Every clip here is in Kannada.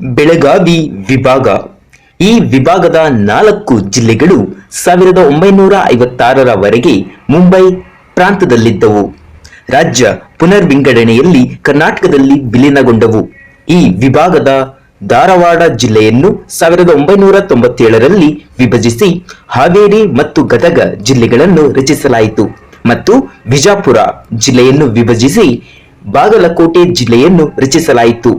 ಬೆಳಗಾವಿ ವಿಭಾಗ. ಈ ವಿಭಾಗದ ನಾಲ್ಕು ಜಿಲ್ಲೆಗಳು ಸಾವಿರದ ಒಂಬೈನೂರ ಐವತ್ತಾರರವರೆಗೆ ಮುಂಬೈ ಪ್ರಾಂತದಲ್ಲಿದ್ದವು ರಾಜ್ಯ ಪುನರ್ವಿಂಗಡಣೆಯಲ್ಲಿ ಕರ್ನಾಟಕದಲ್ಲಿ ವಿಲೀನಗೊಂಡವು. ಈ ವಿಭಾಗದ ಧಾರವಾಡ ಜಿಲ್ಲೆಯನ್ನು ಸಾವಿರದ ಒಂಬೈನೂರ ತೊಂಬತ್ತೇಳರಲ್ಲಿ ವಿಭಜಿಸಿ ಹಾವೇರಿ ಮತ್ತು ಗದಗ ಜಿಲ್ಲೆಗಳನ್ನು ರಚಿಸಲಾಯಿತು. ಮತ್ತು ಬಿಜಾಪುರ ಜಿಲ್ಲೆಯನ್ನು ವಿಭಜಿಸಿ ಬಾಗಲಕೋಟೆ ಜಿಲ್ಲೆಯನ್ನು ರಚಿಸಲಾಯಿತು.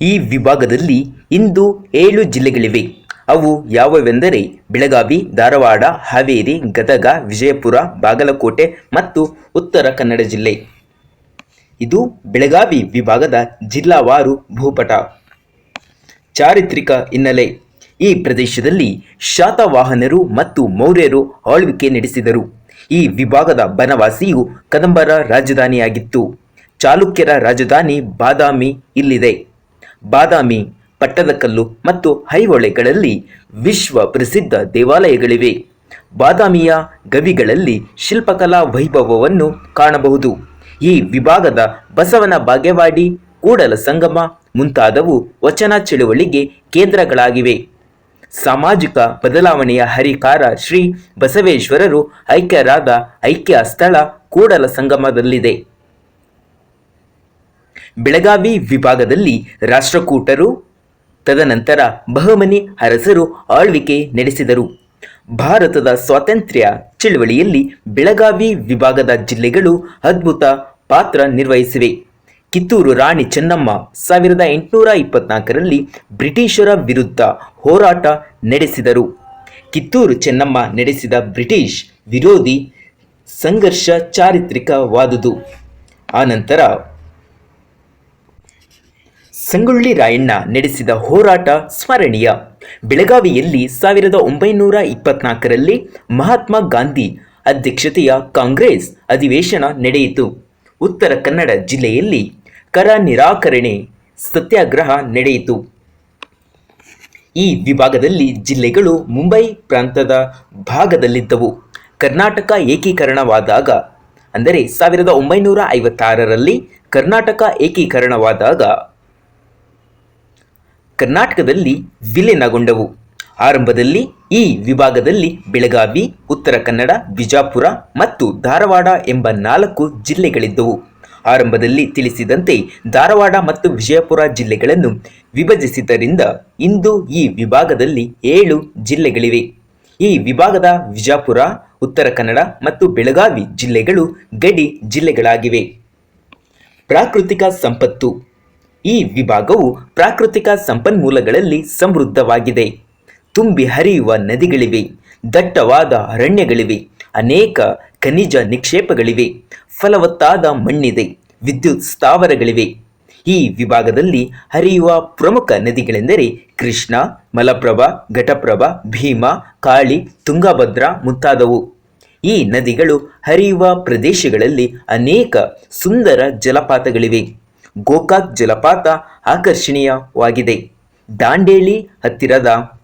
ಈ ವಿಭಾಗದಲ್ಲಿ ಇಂದು ಏಳು ಜಿಲ್ಲೆಗಳಿವೆ. ಅವು ಯಾವುವೆಂದರೆ ಬೆಳಗಾವಿ, ಧಾರವಾಡ, ಹಾವೇರಿ, ಗದಗ, ವಿಜಯಪುರ, ಬಾಗಲಕೋಟೆ ಮತ್ತು ಉತ್ತರ ಕನ್ನಡ ಜಿಲ್ಲೆ. ಇದು ಬೆಳಗಾವಿ ವಿಭಾಗದ ಜಿಲ್ಲಾವಾರು ಭೂಪಟ. ಚಾರಿತ್ರಿಕ ಹಿನ್ನೆಲೆ. ಈ ಪ್ರದೇಶದಲ್ಲಿ ಶಾತವಾಹನರು ಮತ್ತು ಮೌರ್ಯರು ಆಳ್ವಿಕೆ ನಡೆಸಿದರು. ಈ ವಿಭಾಗದ ಬನವಾಸಿಯು ಕದಂಬರ ರಾಜಧಾನಿಯಾಗಿತ್ತು. ಚಾಲುಕ್ಯರ ರಾಜಧಾನಿ ಬಾದಾಮಿ ಇಲ್ಲಿದೆ. ಬಾದಾಮಿ ಪಟ್ಟದಕಲ್ಲು ಮತ್ತು ಐಹೊಳೆಗಳಲ್ಲಿ ವಿಶ್ವ ಪ್ರಸಿದ್ಧ ದೇವಾಲಯಗಳಿವೆ. ಬಾದಾಮಿಯ ಗವಿಗಳಲ್ಲಿ ಶಿಲ್ಪಕಲಾ ವೈಭವವನ್ನು ಕಾಣಬಹುದು. ಈ ವಿಭಾಗದ ಬಸವನ ಬಾಗೇವಾಡಿ, ಕೂಡಲ ಸಂಗಮ ಮುಂತಾದವು ವಚನ ಚಳುವಳಿಗೆ ಕೇಂದ್ರಗಳಾಗಿವೆ. ಸಾಮಾಜಿಕ ಬದಲಾವಣೆಯ ಹರಿಕಾರ ಶ್ರೀ ಬಸವೇಶ್ವರರು ಐಕ್ಯರಾದ ಐಕ್ಯ ಸ್ಥಳ ಕೂಡಲ ಸಂಗಮದಲ್ಲಿದೆ. ಬೆಳಗಾವಿ ವಿಭಾಗದಲ್ಲಿ ರಾಷ್ಟ್ರಕೂಟರು, ತದನಂತರ ಬಹಮನಿ ಅರಸರು ಆಳ್ವಿಕೆ ನಡೆಸಿದರು. ಭಾರತದ ಸ್ವಾತಂತ್ರ್ಯ ಚಳವಳಿಯಲ್ಲಿ ಬೆಳಗಾವಿ ವಿಭಾಗದ ಜಿಲ್ಲೆಗಳು ಅದ್ಭುತ ಪಾತ್ರ ನಿರ್ವಹಿಸಿವೆ. ಕಿತ್ತೂರು ರಾಣಿ ಚೆನ್ನಮ್ಮ ಸಾವಿರದ ಎಂಟುನೂರ ಇಪ್ಪತ್ನಾಲ್ಕರಲ್ಲಿ ಬ್ರಿಟಿಷರ ವಿರುದ್ಧ ಹೋರಾಟ ನಡೆಸಿದರು. ಕಿತ್ತೂರು ಚೆನ್ನಮ್ಮ ನಡೆಸಿದ ಬ್ರಿಟಿಷ್ ವಿರೋಧಿ ಸಂಘರ್ಷ ಚಾರಿತ್ರಿಕವಾದುದು. ಆನಂತರ ಸಂಗೊಳ್ಳಿ ರಾಯಣ್ಣ ನಡೆಸಿದ ಹೋರಾಟ ಸ್ಮರಣೀಯ. ಬೆಳಗಾವಿಯಲ್ಲಿ ಸಾವಿರದ ಒಂಬೈನೂರ ಇಪ್ಪತ್ನಾಲ್ಕರಲ್ಲಿ ಮಹಾತ್ಮ ಗಾಂಧಿ ಅಧ್ಯಕ್ಷತೆಯ ಕಾಂಗ್ರೆಸ್ ಅಧಿವೇಶನ ನಡೆಯಿತು. ಉತ್ತರ ಕನ್ನಡ ಜಿಲ್ಲೆಯಲ್ಲಿ ಕರ ನಿರಾಕರಣೆ ಸತ್ಯಾಗ್ರಹ ನಡೆಯಿತು. ಈ ವಿಭಾಗದಲ್ಲಿ ಜಿಲ್ಲೆಗಳು ಮುಂಬೈ ಪ್ರಾಂತದ ಭಾಗದಲ್ಲಿದ್ದವು. ಕರ್ನಾಟಕ ಏಕೀಕರಣವಾದಾಗ, ಅಂದರೆ ಸಾವಿರದ ಒಂಬೈನೂರ ಐವತ್ತಾರರಲ್ಲಿ ಕರ್ನಾಟಕ ಏಕೀಕರಣವಾದಾಗ ಕರ್ನಾಟಕದಲ್ಲಿ ವಿಲೀನಗೊಂಡವು. ಆರಂಭದಲ್ಲಿ ಈ ವಿಭಾಗದಲ್ಲಿ ಬೆಳಗಾವಿ, ಉತ್ತರ ಕನ್ನಡ, ಬಿಜಾಪುರ ಮತ್ತು ಧಾರವಾಡ ಎಂಬ ನಾಲ್ಕು ಜಿಲ್ಲೆಗಳಿದ್ದವು. ಆರಂಭದಲ್ಲಿ ತಿಳಿಸಿದಂತೆ ಧಾರವಾಡ ಮತ್ತು ವಿಜಯಪುರ ಜಿಲ್ಲೆಗಳನ್ನು ವಿಭಜಿಸಿದ್ದರಿಂದ ಇಂದು ಈ ವಿಭಾಗದಲ್ಲಿ ಏಳು ಜಿಲ್ಲೆಗಳಿವೆ. ಈ ವಿಭಾಗದ ವಿಜಾಪುರ, ಉತ್ತರ ಕನ್ನಡ ಮತ್ತು ಬೆಳಗಾವಿ ಜಿಲ್ಲೆಗಳು ಗಡಿ ಜಿಲ್ಲೆಗಳಾಗಿವೆ. ಪ್ರಾಕೃತಿಕ ಸಂಪತ್ತು. ಈ ವಿಭಾಗವು ಪ್ರಾಕೃತಿಕ ಸಂಪನ್ಮೂಲಗಳಲ್ಲಿ ಸಮೃದ್ಧವಾಗಿದೆ. ತುಂಬಿ ಹರಿಯುವ ನದಿಗಳಿವೆ, ದಟ್ಟವಾದ ಅರಣ್ಯಗಳಿವೆ, ಅನೇಕ ಖನಿಜ ನಿಕ್ಷೇಪಗಳಿವೆ, ಫಲವತ್ತಾದ ಮಣ್ಣಿದೆ, ವಿದ್ಯುತ್ ಸ್ಥಾವರಗಳಿವೆ. ಈ ವಿಭಾಗದಲ್ಲಿ ಹರಿಯುವ ಪ್ರಮುಖ ನದಿಗಳೆಂದರೆ ಕೃಷ್ಣ, ಮಲಪ್ರಭಾ, ಘಟಪ್ರಭಾ, ಭೀಮಾ, ಕಾಳಿ, ತುಂಗಭದ್ರಾ ಮುಂತಾದವು. ಈ ನದಿಗಳು ಹರಿಯುವ ಪ್ರದೇಶಗಳಲ್ಲಿ ಅನೇಕ ಸುಂದರ ಜಲಪಾತಗಳಿವೆ. ಗೋಕಾಕ್ ಜಲಪಾತ ಆಕರ್ಷಣೀಯವಾಗಿದೆ. ದಾಂಡೇಲಿ ಹತ್ತಿರದ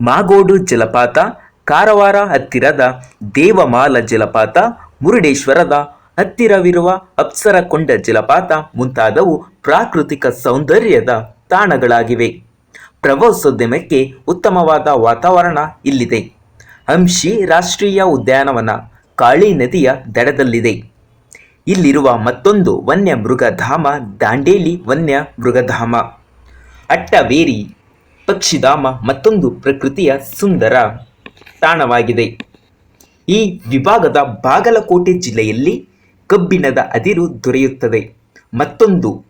ಮಾಗೋಡು ಜಲಪಾತ, ಕಾರವಾರ ಹತ್ತಿರದ ದೇವಮಾಲ ಜಲಪಾತ, ಮುರುಡೇಶ್ವರದ ಹತ್ತಿರವಿರುವ ಅಪ್ಸರಕೊಂಡ ಜಲಪಾತ ಮುಂತಾದವು ಪ್ರಾಕೃತಿಕ ಸೌಂದರ್ಯದ ತಾಣಗಳಾಗಿವೆ. ಪ್ರವಾಸೋದ್ಯಮಕ್ಕೆ ಉತ್ತಮವಾದ ವಾತಾವರಣ ಇಲ್ಲಿದೆ. ಹಂಶಿ ರಾಷ್ಟ್ರೀಯ ಉದ್ಯಾನವನ, ಕಾಳಿ ನದಿಯ ದಡದಲ್ಲಿದೆ. ಇಲ್ಲಿರುವ ಮತ್ತೊಂದು ವನ್ಯ ಮೃಗಧಾಮ ದಾಂಡೇಲಿ ವನ್ಯ ಮೃಗಧಾಮ ಅಟ್ಟವೇರಿ, ಪಕ್ಷಿಧಾಮ ಮತ್ತೊಂದು ಪ್ರಕೃತಿಯ ಸುಂದರ ತಾಣವಾಗಿದೆ. ಈ ವಿಭಾಗದ ಬಾಗಲಕೋಟೆ ಜಿಲ್ಲೆಯಲ್ಲಿ ಕಬ್ಬಿಣದ ಅದಿರು ದೊರೆಯುತ್ತದೆ. ಮತ್ತೊಂದು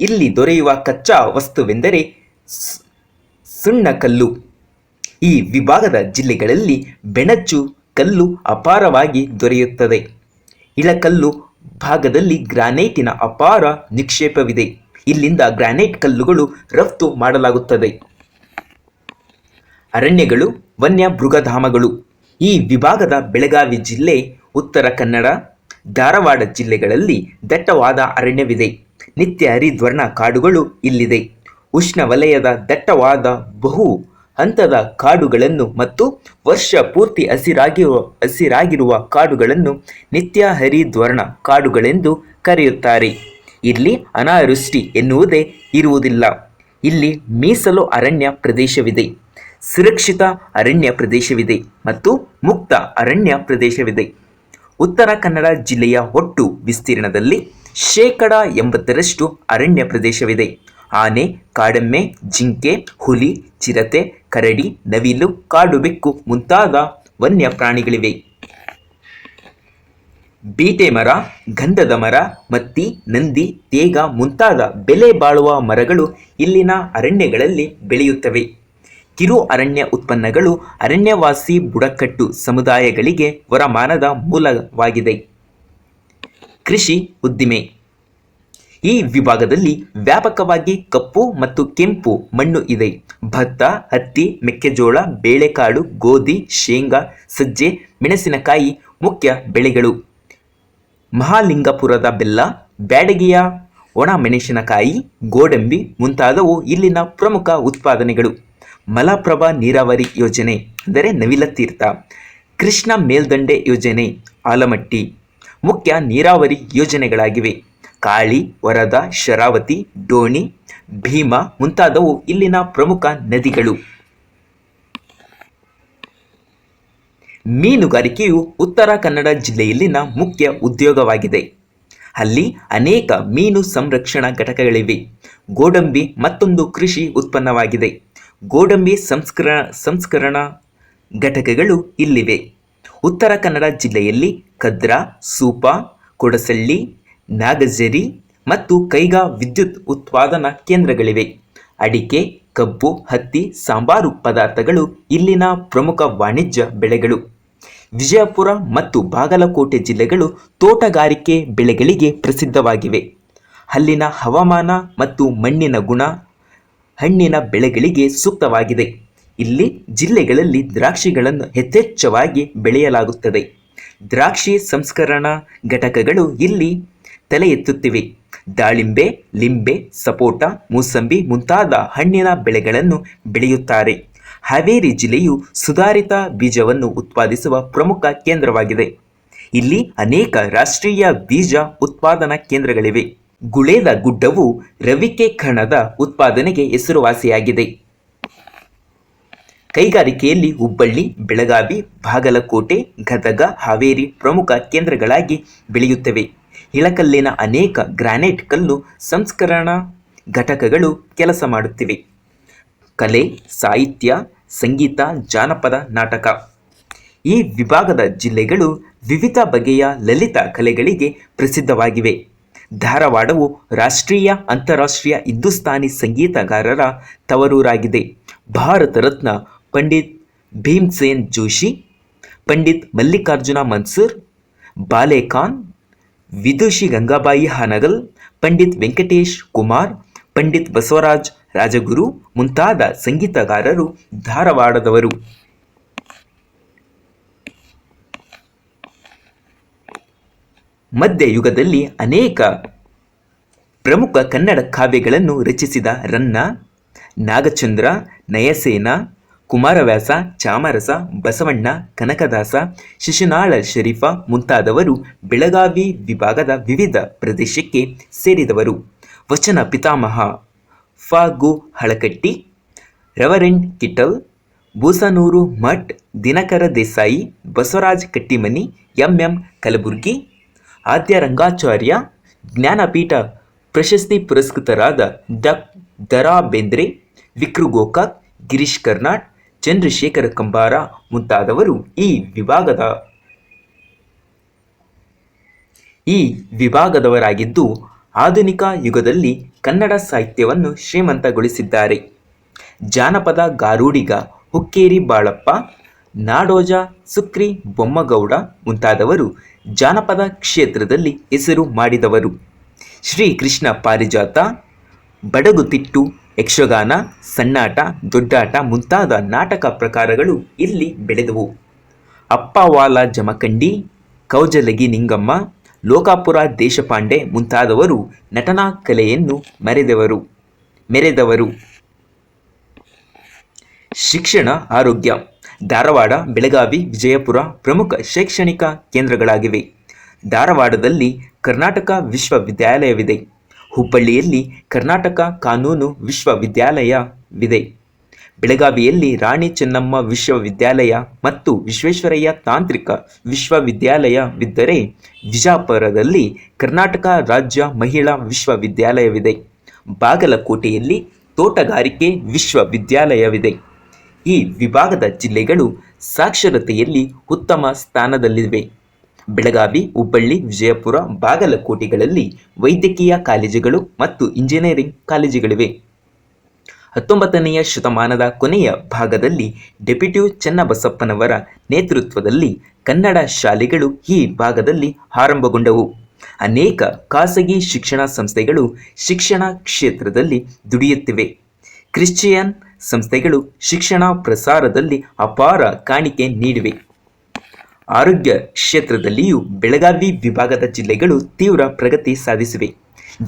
ಇಲ್ಲಿ ದೊರೆಯುವ ಕಚ್ಚಾ ವಸ್ತುವೆಂದರೆ ಸುಣ್ಣ ಸುಣ್ಣಕಲ್ಲು ಈ ವಿಭಾಗದ ಜಿಲ್ಲೆಗಳಲ್ಲಿ ಬೆಣಚು ಕಲ್ಲು ಅಪಾರವಾಗಿ ದೊರೆಯುತ್ತದೆ. ಇಳಕಲ್ಲು ಭಾಗದಲ್ಲಿ ಗ್ರಾನೈಟಿನ ಅಪಾರ ನಿಕ್ಷೇಪವಿದೆ. ಇಲ್ಲಿಂದ ಗ್ರಾನೈಟ್ ಕಲ್ಲುಗಳು ರಫ್ತು ಮಾಡಲಾಗುತ್ತದೆ. ಅರಣ್ಯಗಳು, ವನ್ಯ ಮೃಗಧಾಮಗಳು. ಈ ವಿಭಾಗದ ಬೆಳಗಾವಿ ಜಿಲ್ಲೆ, ಉತ್ತರ ಕನ್ನಡ, ಧಾರವಾಡ ಜಿಲ್ಲೆಗಳಲ್ಲಿ ದಟ್ಟವಾದ ಅರಣ್ಯವಿದೆ. ನಿತ್ಯ ಹರಿದ್ವರ್ಣ ಕಾಡುಗಳು ಇಲ್ಲಿದೆ. ಉಷ್ಣವಲಯದ ದಟ್ಟವಾದ ಬಹು ಹಂತದ ಕಾಡುಗಳನ್ನು ಮತ್ತು ವರ್ಷ ಪೂರ್ತಿ ಹಸಿರಾಗಿರುವ ಹಸಿರಾಗಿರುವ ಕಾಡುಗಳನ್ನು ನಿತ್ಯ ಹರಿದ್ವರ್ಣ ಕಾಡುಗಳೆಂದು ಕರೆಯುತ್ತಾರೆ. ಇಲ್ಲಿ ಅನಾವೃಷ್ಟಿ ಎನ್ನುವುದೇ ಇರುವುದಿಲ್ಲ. ಇಲ್ಲಿ ಮೀಸಲು ಅರಣ್ಯ ಪ್ರದೇಶವಿದೆ. ಸುರಕ್ಷಿತ ಅರಣ್ಯ ಪ್ರದೇಶವಿದೆ ಮತ್ತು ಮುಕ್ತ ಅರಣ್ಯ ಪ್ರದೇಶವಿದೆ. ಉತ್ತರ ಕನ್ನಡ ಜಿಲ್ಲೆಯ ಒಟ್ಟು ವಿಸ್ತೀರ್ಣದಲ್ಲಿ ಶೇಕಡ ಎಂಬತ್ತರಷ್ಟು ಅರಣ್ಯ ಪ್ರದೇಶವಿದೆ. ಆನೆ, ಕಾಡೆಮ್ಮೆ, ಜಿಂಕೆ, ಹುಲಿ, ಚಿರತೆ, ಕರಡಿ, ನವಿಲು, ಕಾಡು ಬೆಕ್ಕು ಮುಂತಾದ ವನ್ಯ ಪ್ರಾಣಿಗಳಿವೆ ಬೀಟೆ ಮರ, ಗಂಧದ ಮರ, ಮತ್ತಿ, ನಂದಿ, ತೇಗ ಮುಂತಾದ ಬೆಲೆ ಬಾಳುವ ಮರಗಳು ಇಲ್ಲಿನ ಅರಣ್ಯಗಳಲ್ಲಿ ಬೆಳೆಯುತ್ತವೆ. ಕಿರು ಅರಣ್ಯ ಉತ್ಪನ್ನಗಳು ಅರಣ್ಯವಾಸಿ ಬುಡಕಟ್ಟು ಸಮುದಾಯಗಳಿಗೆ ವರಮಾನದ ಮೂಲವಾಗಿದೆ. ಕೃಷಿ ಉದ್ದಿಮೆ ಈ ವಿಭಾಗದಲ್ಲಿ ವ್ಯಾಪಕವಾಗಿ ಕಪ್ಪು ಮತ್ತು ಕೆಂಪು ಮಣ್ಣು ಇದೆ. ಭತ್ತ, ಹತ್ತಿ, ಮೆಕ್ಕೆಜೋಳ, ಬೇಳೆಕಾಳು, ಗೋಧಿ, ಶೇಂಗಾ, ಸಜ್ಜೆ, ಮೆಣಸಿನಕಾಯಿ ಮುಖ್ಯ ಬೆಳೆಗಳು. ಮಹಾಲಿಂಗಪುರದ ಬೆಲ್ಲ, ಬ್ಯಾಡಗಿಯ ಒಣ ಮೆಣಸಿನಕಾಯಿ ಗೋಡಂಬಿ ಮುಂತಾದವು ಇಲ್ಲಿನ ಪ್ರಮುಖ ಉತ್ಪಾದನೆಗಳು. ಮಲಪ್ರಭಾ ನೀರಾವರಿ ಯೋಜನೆ ಅಂದರೆ ನವಿಲತೀರ್ಥ ಕೃಷ್ಣ ಮೇಲ್ದಂಡೆ ಯೋಜನೆ, ಆಲಮಟ್ಟಿ ಮುಖ್ಯ ನೀರಾವರಿ ಯೋಜನೆಗಳಾಗಿವೆ. ಕಾಳಿ, ವರದ, ಶರಾವತಿ, ಡೋಣಿ, ಭೀಮ ಮುಂತಾದವು ಇಲ್ಲಿನ ಪ್ರಮುಖ ನದಿಗಳು. ಮೀನುಗಾರಿಕೆಯು ಉತ್ತರ ಕನ್ನಡ ಜಿಲ್ಲೆಯಲ್ಲಿನ ಮುಖ್ಯ ಉದ್ಯೋಗವಾಗಿದೆ. ಅಲ್ಲಿ ಅನೇಕ ಮೀನು ಸಂರಕ್ಷಣಾ ಘಟಕಗಳಿವೆ. ಗೋಡಂಬಿ ಮತ್ತೊಂದು ಕೃಷಿ ಉತ್ಪನ್ನವಾಗಿದೆ. ಗೋಡಂಬಿ ಸಂಸ್ಕರ ಸಂಸ್ಕರಣಾ ಘಟಕಗಳು ಇಲ್ಲಿವೆ. ಉತ್ತರ ಕನ್ನಡ ಜಿಲ್ಲೆಯಲ್ಲಿ ಕದ್ರಾ ಸೂಪ, ಕೊಡಸಳ್ಳಿ ನಾಗಜರಿ ಮತ್ತು ಕೈಗಾ ವಿದ್ಯುತ್ ಉತ್ಪಾದನಾ ಕೇಂದ್ರಗಳಿವೆ. ಅಡಿಕೆ, ಕಬ್ಬು, ಹತ್ತಿ, ಸಾಂಬಾರು ಪದಾರ್ಥಗಳು ಇಲ್ಲಿನ ಪ್ರಮುಖ ವಾಣಿಜ್ಯ ಬೆಳೆಗಳು. ವಿಜಯಪುರ ಮತ್ತು ಬಾಗಲಕೋಟೆ ಜಿಲ್ಲೆಗಳು ತೋಟಗಾರಿಕೆ ಬೆಳೆಗಳಿಗೆ ಪ್ರಸಿದ್ಧವಾಗಿವೆ. ಅಲ್ಲಿನ ಹವಾಮಾನ ಮತ್ತು ಮಣ್ಣಿನ ಗುಣ ಹಣ್ಣಿನ ಬೆಳೆಗಳಿಗೆ ಸೂಕ್ತವಾಗಿದೆ. ಇಲ್ಲಿ ಜಿಲ್ಲೆಗಳಲ್ಲಿ ದ್ರಾಕ್ಷಿಗಳನ್ನು ಯಥೇಚ್ಛವಾಗಿ ಬೆಳೆಯಲಾಗುತ್ತದೆ. ದ್ರಾಕ್ಷಿ ಸಂಸ್ಕರಣಾ ಘಟಕಗಳು ಇಲ್ಲಿ ತಲೆ ಎತ್ತುತ್ತಿವೆ. ದಾಳಿಂಬೆ, ಲಿಂಬೆ, ಸಪೋಟ, ಮೂಸಂಬಿ ಮುಂತಾದ ಹಣ್ಣಿನ ಬೆಳೆಗಳನ್ನು ಬೆಳೆಯುತ್ತಾರೆ. ಹಾವೇರಿ ಜಿಲ್ಲೆಯು ಸುಧಾರಿತ ಬೀಜವನ್ನು ಉತ್ಪಾದಿಸುವ ಪ್ರಮುಖ ಕೇಂದ್ರವಾಗಿದೆ. ಇಲ್ಲಿ ಅನೇಕ ರಾಷ್ಟ್ರೀಯ ಬೀಜ ಉತ್ಪಾದನಾ ಕೇಂದ್ರಗಳಿವೆ. ಗುಳೇದ ಗುಡ್ಡವು ರವಿಕೆ ಕಣದ ಉತ್ಪಾದನೆಗೆ ಹೆಸರುವಾಸಿಯಾಗಿದೆ. ಕೈಗಾರಿಕೆಯಲ್ಲಿ ಹುಬ್ಬಳ್ಳಿ, ಬೆಳಗಾವಿ, ಬಾಗಲಕೋಟೆ, ಗದಗ, ಹಾವೇರಿ ಪ್ರಮುಖ ಕೇಂದ್ರಗಳಾಗಿ ಬೆಳೆಯುತ್ತವೆ. ಇಳಕಲ್ಲಿನ ಅನೇಕ ಗ್ರಾನೈಟ್ ಕಲ್ಲು ಸಂಸ್ಕರಣಾ ಘಟಕಗಳು ಕೆಲಸ ಮಾಡುತ್ತಿವೆ. ಕಲೆ, ಸಾಹಿತ್ಯ, ಸಂಗೀತ, ಜಾನಪದ ನಾಟಕ. ಈ ವಿಭಾಗದ ಜಿಲ್ಲೆಗಳು ವಿವಿಧ ಬಗೆಯ ಲಲಿತ ಕಲೆಗಳಿಗೆ ಪ್ರಸಿದ್ಧವಾಗಿವೆ. ಧಾರವಾಡವು ರಾಷ್ಟ್ರೀಯ ಅಂತಾರಾಷ್ಟ್ರೀಯ ಹಿಂದೂಸ್ತಾನಿ ಸಂಗೀತಗಾರರ ತವರೂರಾಗಿದೆ. ಭಾರತ ರತ್ನ ಪಂಡಿತ್ ಭೀಮ್ಸೇನ್ ಜೋಶಿ, ಪಂಡಿತ್ ಮಲ್ಲಿಕಾರ್ಜುನ ಮನ್ಸೂರ್, ಬಾಲೆಖಾನ್ ವಿದುಷಿ ಗಂಗಾಬಾಯಿ ಹಾನಗಲ್, ಪಂಡಿತ್ ವೆಂಕಟೇಶ್ ಕುಮಾರ್, ಪಂಡಿತ್ ಬಸವರಾಜ್ ರಾಜಗುರು ಮುಂತಾದ ಸಂಗೀತಗಾರರು ಧಾರವಾಡದವರು. ಮಧ್ಯಯುಗದಲ್ಲಿ ಅನೇಕ ಪ್ರಮುಖ ಕನ್ನಡ ಕಾವ್ಯಗಳನ್ನು ರಚಿಸಿದ ರನ್ನ, ನಾಗಚಂದ್ರ, ನಯಸೇನ ಕುಮಾರವ್ಯಾಸ, ಚಾಮರಸ, ಬಸವಣ್ಣ, ಕನಕದಾಸ, ಶಿಶುನಾಳ ಶರೀಫ ಮುಂತಾದವರು ಬೆಳಗಾವಿ ವಿಭಾಗದ ವಿವಿಧ ಪ್ರದೇಶಕ್ಕೆ ಸೇರಿದವರು. ವಚನ ಪಿತಾಮಹ Phagu Halakatti, reverend Kittel, Bhusanur Math, Dinakar Desai, Basavaraj Kattimani M M Kalburgi, Adya Rangacharya, Jnanpith ಪ್ರಶಸ್ತಿ ಪುರಸ್ಕೃತರಾದ ಡಾಕ್ ದರಾ ಬೇಂದ್ರೆ ವಿಕ್ರು ಗೋಕಾಕ್, ಗಿರೀಶ್ ಕರ್ನಾಡ್ ಚಂದ್ರಶೇಖರ ಕಂಬಾರ ಮುಂತಾದವರು ಈ ವಿಭಾಗದ ಈ ವಿಭಾಗದವರಾಗಿದ್ದು ಆಧುನಿಕ ಯುಗದಲ್ಲಿ ಕನ್ನಡ ಸಾಹಿತ್ಯವನ್ನು ಶ್ರೀಮಂತಗೊಳಿಸಿದ್ದಾರೆ. ಜಾನಪದ ಗಾರೂಡಿಗ ಹುಕ್ಕೇರಿ ಬಾಳಪ್ಪ, ನಾಡೋಜ ಸುಕ್ರಿ ಬೊಮ್ಮಗೌಡ ಮುಂತಾದವರು ಜಾನಪದ ಕ್ಷೇತ್ರದಲ್ಲಿ ಹೆಸರು ಮಾಡಿದವರು. ಶ್ರೀ ಕೃಷ್ಣ ಪಾರಿಜಾತ, ಬಡಗುತಿಟ್ಟು ಯಕ್ಷಗಾನ ಸಣ್ಣಾಟ ದೊಡ್ಡಾಟ ಮುಂತಾದ ನಾಟಕ ಪ್ರಕಾರಗಳು ಇಲ್ಲಿ ಬೆಳೆದವು. ಅಪ್ಪವಾಲ ಜಮಖಂಡಿ, ಕೌಜಲಗಿ ನಿಂಗಮ್ಮ, ಲೋಕಾಪುರ ದೇಶಪಾಂಡೆ ಮುಂತಾದವರು ನಟನಾ ಕಲೆಯನ್ನು ಮರೆದವರು, ಮೆರೆದವರು. ಶಿಕ್ಷಣ, ಆರೋಗ್ಯ. ಧಾರವಾಡ, ಬೆಳಗಾವಿ, ವಿಜಯಪುರ ಪ್ರಮುಖ ಶೈಕ್ಷಣಿಕ ಕೇಂದ್ರಗಳಾಗಿವೆ. ಧಾರವಾಡದಲ್ಲಿ ಕರ್ನಾಟಕ ವಿಶ್ವವಿದ್ಯಾಲಯವಿದೆ. ಹುಬ್ಬಳ್ಳಿಯಲ್ಲಿ ಕರ್ನಾಟಕ ಕಾನೂನು ವಿಶ್ವವಿದ್ಯಾಲಯವಿದೆ. ಬೆಳಗಾವಿಯಲ್ಲಿ ರಾಣಿ ಚೆನ್ನಮ್ಮ ವಿಶ್ವವಿದ್ಯಾಲಯ ಮತ್ತು ವಿಶ್ವೇಶ್ವರಯ್ಯ ತಾಂತ್ರಿಕ ವಿಶ್ವವಿದ್ಯಾಲಯವಿದ್ದರೆ ವಿಜಾಪುರದಲ್ಲಿ ಕರ್ನಾಟಕ ರಾಜ್ಯ ಮಹಿಳಾ ವಿಶ್ವವಿದ್ಯಾಲಯವಿದೆ. ಬಾಗಲಕೋಟೆಯಲ್ಲಿ ತೋಟಗಾರಿಕೆ ವಿಶ್ವವಿದ್ಯಾಲಯವಿದೆ. ಈ ವಿಭಾಗದ ಜಿಲ್ಲೆಗಳು ಸಾಕ್ಷರತೆಯಲ್ಲಿ ಉತ್ತಮ ಸ್ಥಾನದಲ್ಲಿವೆ. ಬೆಳಗಾವಿ, ಹುಬ್ಬಳ್ಳಿ, ವಿಜಯಪುರ, ಬಾಗಲಕೋಟೆಗಳಲ್ಲಿ ವೈದ್ಯಕೀಯ ಕಾಲೇಜುಗಳು ಮತ್ತು ಇಂಜಿನಿಯರಿಂಗ್ ಕಾಲೇಜುಗಳಿವೆ. ಹತ್ತೊಂಬತ್ತನೆಯ ಶತಮಾನದ ಕೊನೆಯ ಭಾಗದಲ್ಲಿ ಡೆಪ್ಯೂಟಿ ಚನ್ನಬಸಪ್ಪನವರ ನೇತೃತ್ವದಲ್ಲಿ ಕನ್ನಡ ಶಾಲೆಗಳು ಈ ಭಾಗದಲ್ಲಿ ಆರಂಭಗೊಂಡವು. ಅನೇಕ ಖಾಸಗಿ ಶಿಕ್ಷಣ ಸಂಸ್ಥೆಗಳು ಶಿಕ್ಷಣ ಕ್ಷೇತ್ರದಲ್ಲಿ ದುಡಿಯುತ್ತಿವೆ. ಕ್ರಿಶ್ಚಿಯನ್ ಸಂಸ್ಥೆಗಳು ಶಿಕ್ಷಣ ಪ್ರಸಾರದಲ್ಲಿ ಅಪಾರ ಕಾಣಿಕೆ ನೀಡಿವೆ. ಆರೋಗ್ಯ ಕ್ಷೇತ್ರದಲ್ಲಿಯೂ ಬೆಳಗಾವಿ ವಿಭಾಗದ ಜಿಲ್ಲೆಗಳು ತೀವ್ರ ಪ್ರಗತಿ ಸಾಧಿಸಿವೆ.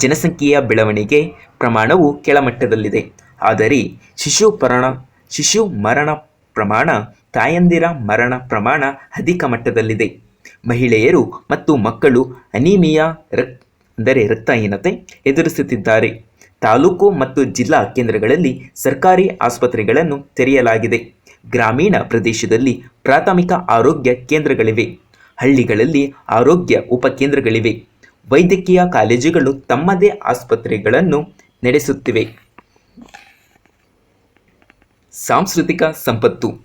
ಜನಸಂಖ್ಯೆಯ ಬೆಳವಣಿಗೆ ಪ್ರಮಾಣವು ಕೆಳಮಟ್ಟದಲ್ಲಿದೆ. ಆದರೆ ಶಿಶು ಪರಣ, ಶಿಶು ಮರಣ ಪ್ರಮಾಣ, ತಾಯಂದಿರ ಮರಣ ಪ್ರಮಾಣ ಅಧಿಕ ಮಟ್ಟದಲ್ಲಿದೆ. ಮಹಿಳೆಯರು ಮತ್ತು ಮಕ್ಕಳು ಅನೀಮಿಯಾ ರಕ್, ಅಂದರೆ ರಕ್ತಹೀನತೆ ಎದುರಿಸುತ್ತಿದ್ದಾರೆ. ತಾಲೂಕು ಮತ್ತು ಜಿಲ್ಲಾ ಕೇಂದ್ರಗಳಲ್ಲಿ ಸರ್ಕಾರಿ ಆಸ್ಪತ್ರೆಗಳನ್ನು ತೆರೆಯಲಾಗಿದೆ. ಗ್ರಾಮೀಣ ಪ್ರದೇಶದಲ್ಲಿ ಪ್ರಾಥಮಿಕ ಆರೋಗ್ಯ ಕೇಂದ್ರಗಳಿವೆ. ಹಳ್ಳಿಗಳಲ್ಲಿ ಆರೋಗ್ಯ ಉಪಕೇಂದ್ರಗಳಿವೆ ವೈದ್ಯಕೀಯ ಕಾಲೇಜುಗಳು ತಮ್ಮದೇ ಆಸ್ಪತ್ರೆಗಳನ್ನು ನಡೆಸುತ್ತಿವೆ. ಸಾಂಸ್ಕೃತಿಕ ಸಂಪತ್ತು.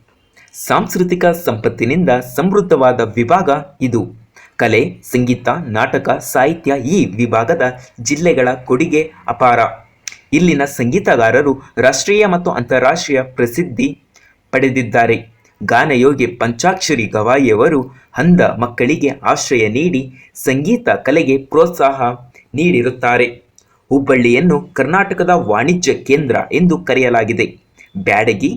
ಸಾಂಸ್ಕೃತಿಕ ಸಂಪತ್ತಿನಿಂದ ಸಮೃದ್ಧವಾದ ವಿಭಾಗ ಇದು. ಕಲೆ, ಸಂಗೀತ, ನಾಟಕ, ಸಾಹಿತ್ಯ ಈ ವಿಭಾಗದ ಜಿಲ್ಲೆಗಳ ಕೊಡುಗೆ ಅಪಾರ. ಇಲ್ಲಿನ ಸಂಗೀತಗಾರರು ರಾಷ್ಟ್ರೀಯ ಮತ್ತು ಅಂತಾರಾಷ್ಟ್ರೀಯ ಪ್ರಸಿದ್ಧಿ ಪಡೆದಿದ್ದಾರೆ. ಗಾನಯೋಗಿ ಪಂಚಾಕ್ಷರಿ ಗವಾಯಿಯವರು ಅಂಧ ಮಕ್ಕಳಿಗೆ ಆಶ್ರಯ ನೀಡಿ ಸಂಗೀತ ಕಲೆಗೆ ಪ್ರೋತ್ಸಾಹ ನೀಡಿರುತ್ತಾರೆ. ಹುಬ್ಬಳ್ಳಿಯನ್ನು ಕರ್ನಾಟಕದ ವಾಣಿಜ್ಯ ಕೇಂದ್ರ ಎಂದು ಕರೆಯಲಾಗಿದೆ. ಬ್ಯಾಡಗಿ,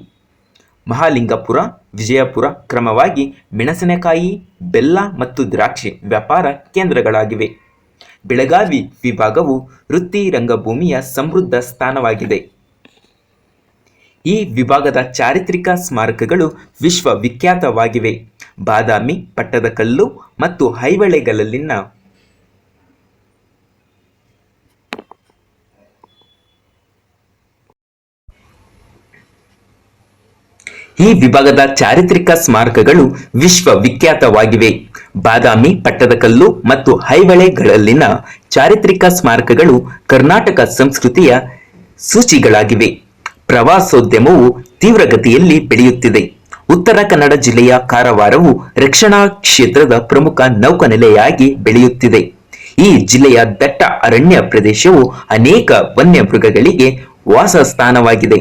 ಮಹಾಲಿಂಗಪುರ, ವಿಜಯಪುರ ಕ್ರಮವಾಗಿ ಮೆಣಸಿನಕಾಯಿ, ಬೆಲ್ಲ ಮತ್ತು ದ್ರಾಕ್ಷಿ ವ್ಯಾಪಾರ ಕೇಂದ್ರಗಳಾಗಿವೆ. ಬೆಳಗಾವಿ ವಿಭಾಗವು ವೃತ್ತಿ ರಂಗಭೂಮಿಯ ಸಮೃದ್ಧ ಸ್ಥಾನವಾಗಿದೆ. ಈ ವಿಭಾಗದ ಚಾರಿತ್ರಿಕ ಸ್ಮಾರಕಗಳು ವಿಶ್ವವಿಖ್ಯಾತವಾಗಿವೆ. ಬಾದಾಮಿ ಪಟ್ಟದಕಲ್ಲು ಮತ್ತು ಹೈವಳೆಗಳಲ್ಲಿನ ಈ ವಿಭಾಗದ ಚಾರಿತ್ರಿಕ ಸ್ಮಾರಕಗಳು ವಿಶ್ವವಿಖ್ಯಾತವಾಗಿವೆ. ಬಾದಾಮಿ ಪಟ್ಟದಕಲ್ಲು ಮತ್ತು ಹೈವಳೆಗಳಲ್ಲಿನ ಚಾರಿತ್ರಿಕ ಸ್ಮಾರಕಗಳು ಕರ್ನಾಟಕ ಸಂಸ್ಕೃತಿಯ ಸೂಚಿಗಳಾಗಿವೆ. ಪ್ರವಾಸೋದ್ಯಮವು ತೀವ್ರಗತಿಯಲ್ಲಿ ಬೆಳೆಯುತ್ತಿದೆ. ಉತ್ತರ ಕನ್ನಡ ಜಿಲ್ಲೆಯ ಕಾರವಾರವು ರಕ್ಷಣಾ ಕ್ಷೇತ್ರದ ಪ್ರಮುಖ ನೌಕನೆಲೆಯಾಗಿ ಬೆಳೆಯುತ್ತಿದೆ. ಈ ಜಿಲ್ಲೆಯ ದಟ್ಟ ಅರಣ್ಯ ಪ್ರದೇಶವು ಅನೇಕ ವನ್ಯಮೃಗಗಳಿಗೆ ವಾಸಸ್ಥಾನವಾಗಿದೆ.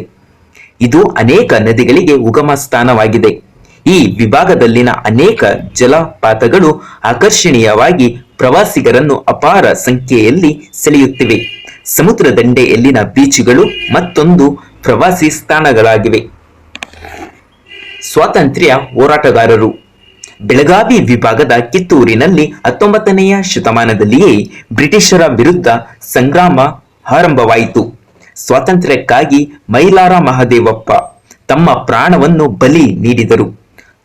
ಇದು ಅನೇಕ ನದಿಗಳಿಗೆ ಉಗಮ ಸ್ಥಾನವಾಗಿದೆ. ಈ ವಿಭಾಗದಲ್ಲಿನ ಅನೇಕ ಜಲಪಾತಗಳು ಆಕರ್ಷಣೀಯವಾಗಿ ಪ್ರವಾಸಿಗರನ್ನು ಅಪಾರ ಸಂಖ್ಯೆಯಲ್ಲಿ ಸೆಳೆಯುತ್ತಿವೆ. ಸಮುದ್ರ ದಂಡೆಯಲ್ಲಿನ ಬೀಚುಗಳು ಮತ್ತೊಂದು ಪ್ರವಾಸಿ ಸ್ಥಾನಗಳಾಗಿವೆ. ಸ್ವಾತಂತ್ರ್ಯ ಹೋರಾಟಗಾರರು. ಬೆಳಗಾವಿ ವಿಭಾಗದ ಕಿತ್ತೂರಿನಲ್ಲಿ ಹತ್ತೊಂಬತ್ತನೆಯ ಶತಮಾನದಲ್ಲಿಯೇ ಬ್ರಿಟಿಷರ ವಿರುದ್ಧ ಸಂಗ್ರಾಮ ಆರಂಭವಾಯಿತು. ಸ್ವಾತಂತ್ರ್ಯಕ್ಕಾಗಿ ಮೈಲಾರ ಮಹದೇವಪ್ಪ ತಮ್ಮ ಪ್ರಾಣವನ್ನು ಬಲಿ ನೀಡಿದರು.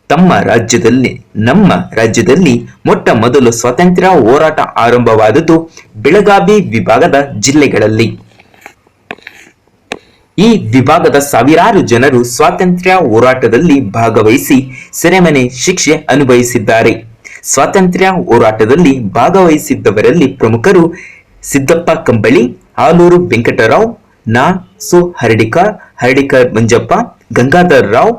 ತಮ್ಮ ರಾಜ್ಯದಲ್ಲಿ, ನಮ್ಮ ರಾಜ್ಯದಲ್ಲಿ ಮೊಟ್ಟ ಮೊದಲು ಸ್ವಾತಂತ್ರ್ಯ ಹೋರಾಟ ಆರಂಭವಾದದ್ದು ಬೆಳಗಾವಿ ವಿಭಾಗದ ಜಿಲ್ಲೆಗಳಲ್ಲಿ. ಈ ವಿಭಾಗದ ಸಾವಿರಾರು ಜನರು ಸ್ವಾತಂತ್ರ್ಯ ಹೋರಾಟದಲ್ಲಿ ಭಾಗವಹಿಸಿ ಸೆರೆಮನೆ ಶಿಕ್ಷೆ ಅನುಭವಿಸಿದ್ದಾರೆ. ಸ್ವಾತಂತ್ರ್ಯ ಹೋರಾಟದಲ್ಲಿ ಭಾಗವಹಿಸಿದ್ದವರಲ್ಲಿ ಪ್ರಮುಖರು ಸಿದ್ದಪ್ಪ ಕಂಬಳಿ ಆಲೂರು ವೆಂಕಟರಾವ್, ನಾ. ಸು. ಹರಡಿಕರ್ ಹರಡಿಕರ್ ಮಂಜಪ್ಪ, ಗಂಗಾಧರ್ ರಾವ್,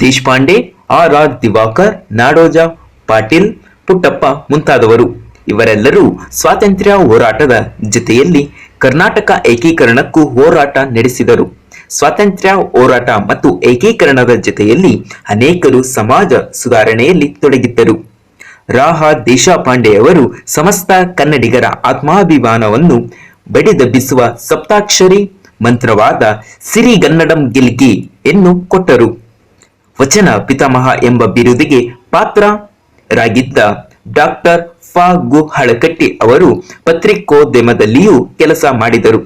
ದೇಶಪಾಂಡೆ, ಆರ್. ಆರ್. ದಿವಾಕರ್, ನಾಡೋಜ ಪಾಟೀಲ್, ಪುಟ್ಟಪ್ಪ ಮುಂತಾದವರು. ಇವರೆಲ್ಲರೂ ಸ್ವಾತಂತ್ರ್ಯ ಹೋರಾಟದ ಜೊತೆಯಲ್ಲಿ ಕರ್ನಾಟಕ ಏಕೀಕರಣಕ್ಕೂ ಹೋರಾಟ ನಡೆಸಿದರು. ಸ್ವಾತಂತ್ರ್ಯ ಹೋರಾಟ ಮತ್ತು ಏಕೀಕರಣದ ಜೊತೆಯಲ್ಲಿ ಅನೇಕರು ಸಮಾಜ ಸುಧಾರಣೆಯಲ್ಲಿ ತೊಡಗಿದ್ದರು. ರಾಹ ದೇಶಪಾಂಡೆಯವರು ಸಮಸ್ತ ಕನ್ನಡಿಗರ ಆತ್ಮಾಭಿಮಾನವನ್ನು ಬಡಿದಬ್ಬಿಸುವ ಸಪ್ತಾಕ್ಷರಿ ಮಂತ್ರವಾದ ಸಿರಿಗನ್ನಡಂ ಗಿಲ್ಗಿ ಎನ್ನು ಕೊಟ್ಟರು. ವಚನ ಪಿತಾಮಹ ಎಂಬ ಬಿರುದಿಗೆ ಪಾತ್ರರಾಗಿದ್ದ ಡಾಕ್ಟರ್ ಫ ಗು ಹಳಕಟ್ಟಿ ಅವರು ಪತ್ರಿಕೋದ್ಯಮದಲ್ಲಿಯೂ ಕೆಲಸ ಮಾಡಿದರು.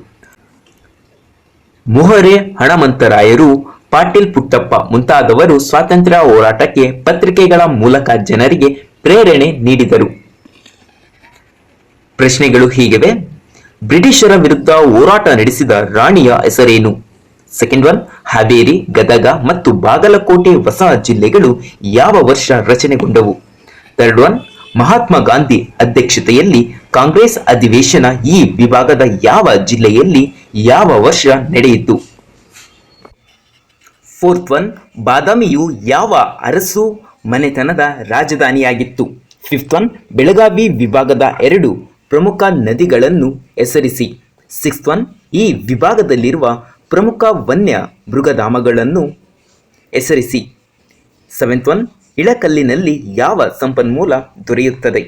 ಮೊಹರೆ ಹಣಮಂತರಾಯರು, ಪಾಟೀಲ್ ಪುಟ್ಟಪ್ಪ ಮುಂತಾದವರು ಸ್ವಾತಂತ್ರ್ಯ ಹೋರಾಟಕ್ಕೆ ಪತ್ರಿಕೆಗಳ ಮೂಲಕ ಜನರಿಗೆ ಪ್ರೇರಣೆ ನೀಡಿದರು. ಪ್ರಶ್ನೆಗಳು ಹೀಗಿವೆ. ಬ್ರಿಟಿಷರ ವಿರುದ್ಧ ಹೋರಾಟ ನಡೆಸಿದ ರಾಣಿಯ ಹೆಸರೇನು? ಸೆಕೆಂಡ್ ಒನ್ ಹಾವೇರಿ, ಗದಗ ಮತ್ತು ಬಾಗಲಕೋಟೆ, ಹೊಸ ಜಿಲ್ಲೆಗಳು ಯಾವ ವರ್ಷ ರಚನೆಗೊಂಡವು? ಥರ್ಡ್ ಒನ್ ಮಹಾತ್ಮ ಗಾಂಧಿ ಅಧ್ಯಕ್ಷತೆಯಲ್ಲಿ ಕಾಂಗ್ರೆಸ್ ಅಧಿವೇಶನ ಈ ವಿಭಾಗದ ಯಾವ ಜಿಲ್ಲೆಯಲ್ಲಿ ಯಾವ ವರ್ಷ ನಡೆಯಿತು? ಫೋರ್ತ್ ಒನ್ ಬಾದಾಮಿಯು ಯಾವ ಅರಸು ಮನೆತನದ ರಾಜಧಾನಿಯಾಗಿತ್ತು? ಫಿಫ್ತ್ ಒನ್ ಬೆಳಗಾವಿ ವಿಭಾಗದ ಎರಡು ಪ್ರಮುಖ ನದಿಗಳನ್ನು ಹೆಸರಿಸಿ. ಸಿಕ್ಸ್ತ್ ಒನ್ ಈ ವಿಭಾಗದಲ್ಲಿರುವ ಪ್ರಮುಖ ವನ್ಯ ಮೃಗಧಾಮಗಳನ್ನು ಹೆಸರಿಸಿ. ಸೆವೆಂತ್ ಒನ್ ಇಳಕಲ್ಲಿನಲ್ಲಿ ಯಾವ ಸಂಪನ್ಮೂಲ ದೊರೆಯುತ್ತದೆ?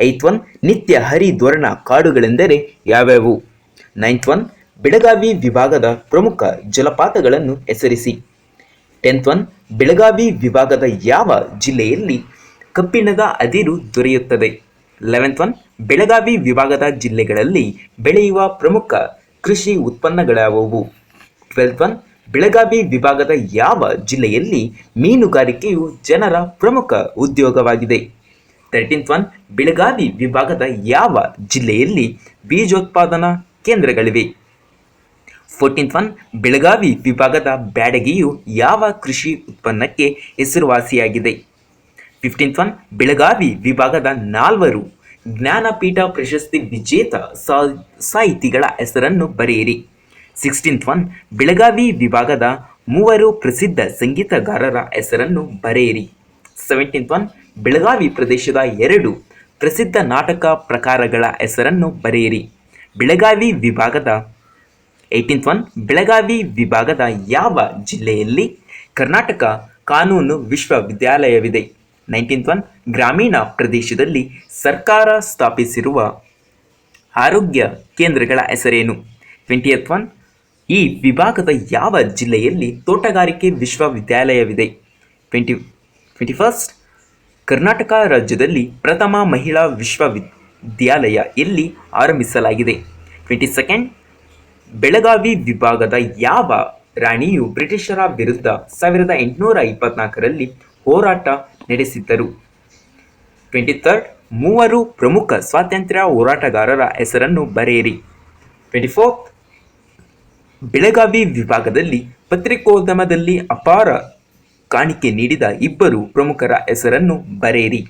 ಏತ್ ಒನ್ ನಿತ್ಯ ಹರಿದ್ವರ್ಣ ಕಾಡುಗಳೆಂದರೆ ಯಾವ್ಯಾವು? ನೈನ್ತ್ ಒನ್ ಬೆಳಗಾವಿ ವಿಭಾಗದ ಪ್ರಮುಖ ಜಲಪಾತಗಳನ್ನು ಹೆಸರಿಸಿ. ಟೆಂತ್ ಒನ್ ಬೆಳಗಾವಿ ವಿಭಾಗದ ಯಾವ ಜಿಲ್ಲೆಯಲ್ಲಿ ಕಬ್ಬಿಣದ ಅದಿರು ದೊರೆಯುತ್ತದೆ? ಲೆವೆಂತ್ ಒನ್ ಬೆಳಗಾವಿ ವಿಭಾಗದ ಜಿಲ್ಲೆಗಳಲ್ಲಿ ಬೆಳೆಯುವ ಪ್ರಮುಖ ಕೃಷಿ ಉತ್ಪನ್ನಗಳಾವುವು? ಟ್ವೆಲ್ತ್ ಒನ್ ಬೆಳಗಾವಿ ವಿಭಾಗದ ಯಾವ ಜಿಲ್ಲೆಯಲ್ಲಿ ಮೀನುಗಾರಿಕೆಯು ಜನರ ಪ್ರಮುಖ ಉದ್ಯೋಗವಾಗಿದೆ? ತರ್ಟೀನ್ತ್ ಒನ್ ಬೆಳಗಾವಿ ವಿಭಾಗದ ಯಾವ ಜಿಲ್ಲೆಯಲ್ಲಿ ಬೀಜೋತ್ಪಾದನಾ ಕೇಂದ್ರಗಳಿವೆ? ಫೋರ್ಟೀನ್ತ್ ಒನ್ ಬೆಳಗಾವಿ ವಿಭಾಗದ ಬ್ಯಾಡಗಿಯು ಯಾವ ಕೃಷಿ ಉತ್ಪನ್ನಕ್ಕೆ ಹೆಸರುವಾಸಿಯಾಗಿದೆ? ಫಿಫ್ಟೀನ್ತ್ ಒನ್ ಬೆಳಗಾವಿ ವಿಭಾಗದ ನಾಲ್ವರು, ಜ್ಞಾನಪೀಠ ಪ್ರಶಸ್ತಿ ವಿಜೇತ ಸಾಹಿತಿಗಳ ಹೆಸರನ್ನು ಬರೆಯಿರಿ. ಸಿಕ್ಸ್ಟೀನ್ತ್ ಒನ್ ಬೆಳಗಾವಿ ವಿಭಾಗದ ಮೂವರು ಪ್ರಸಿದ್ಧ ಸಂಗೀತಗಾರರ ಹೆಸರನ್ನು ಬರೆಯಿರಿ. ಸೆವೆಂಟೀನ್ತ್ ಒನ್ ಬೆಳಗಾವಿ ಪ್ರದೇಶದ ಎರಡು ಪ್ರಸಿದ್ಧ ನಾಟಕ ಪ್ರಕಾರಗಳ ಹೆಸರನ್ನು ಬರೆಯಿರಿ. ಬೆಳಗಾವಿ ವಿಭಾಗದ ಏಯ್ಟೀನ್ತ್ ಒನ್ ಬೆಳಗಾವಿ ವಿಭಾಗದ ಯಾವ ಜಿಲ್ಲೆಯಲ್ಲಿ ಕರ್ನಾಟಕ ಕಾನೂನು ವಿಶ್ವವಿದ್ಯಾಲಯವಿದೆ? ನೈನ್ಟೀನ್ತ್ ಒನ್ ಗ್ರಾಮೀಣ ಪ್ರದೇಶದಲ್ಲಿ ಸರ್ಕಾರ ಸ್ಥಾಪಿಸಿರುವ ಆರೋಗ್ಯ ಕೇಂದ್ರಗಳ ಹೆಸರೇನು? ಟ್ವೆಂಟಿಯತ್ ಒನ್ ಈ ವಿಭಾಗದ ಯಾವ ಜಿಲ್ಲೆಯಲ್ಲಿ ತೋಟಗಾರಿಕೆ ವಿಶ್ವವಿದ್ಯಾಲಯವಿದೆ? ಟ್ವೆಂಟಿ ಟ್ವೆಂಟಿ ಫಸ್ಟ್, ಕರ್ನಾಟಕ ರಾಜ್ಯದಲ್ಲಿ ಪ್ರಥಮ ಮಹಿಳಾ ವಿಶ್ವವಿದ್ಯಾಲಯ ಎಲ್ಲಿ ಆರಂಭಿಸಲಾಗಿದೆ? ಟ್ವೆಂಟಿ ಸೆಕೆಂಡ್, ಬೆಳಗಾವಿ ವಿಭಾಗದ ಯಾವ ರಾಣಿಯು ಬ್ರಿಟಿಷರ ವಿರುದ್ಧ ಸಾವಿರದ ಎಂಟುನೂರ ಇಪ್ಪತ್ನಾಲ್ಕರಲ್ಲಿ ಹೋರಾಟ ನಡೆಸಿದ್ದರು? ಟ್ವೆಂಟಿ ಥರ್ಡ್, ಮೂವರು ಪ್ರಮುಖ ಸ್ವಾತಂತ್ರ್ಯ ಹೋರಾಟಗಾರರ ಹೆಸರನ್ನು ಬರೆಯಿರಿ. ಟ್ವೆಂಟಿ ಫೋರ್ತ್ ಬೆಳಗಾವಿ ವಿಭಾಗದಲ್ಲಿ ಪತ್ರಿಕೋದ್ಯಮದಲ್ಲಿ ಅಪಾರ ಕಾಣಿಕೆ ನೀಡಿದ ಇಬ್ಬರು ಪ್ರಮುಖರ ಹೆಸರನ್ನು ಬರೆಯಿರಿ.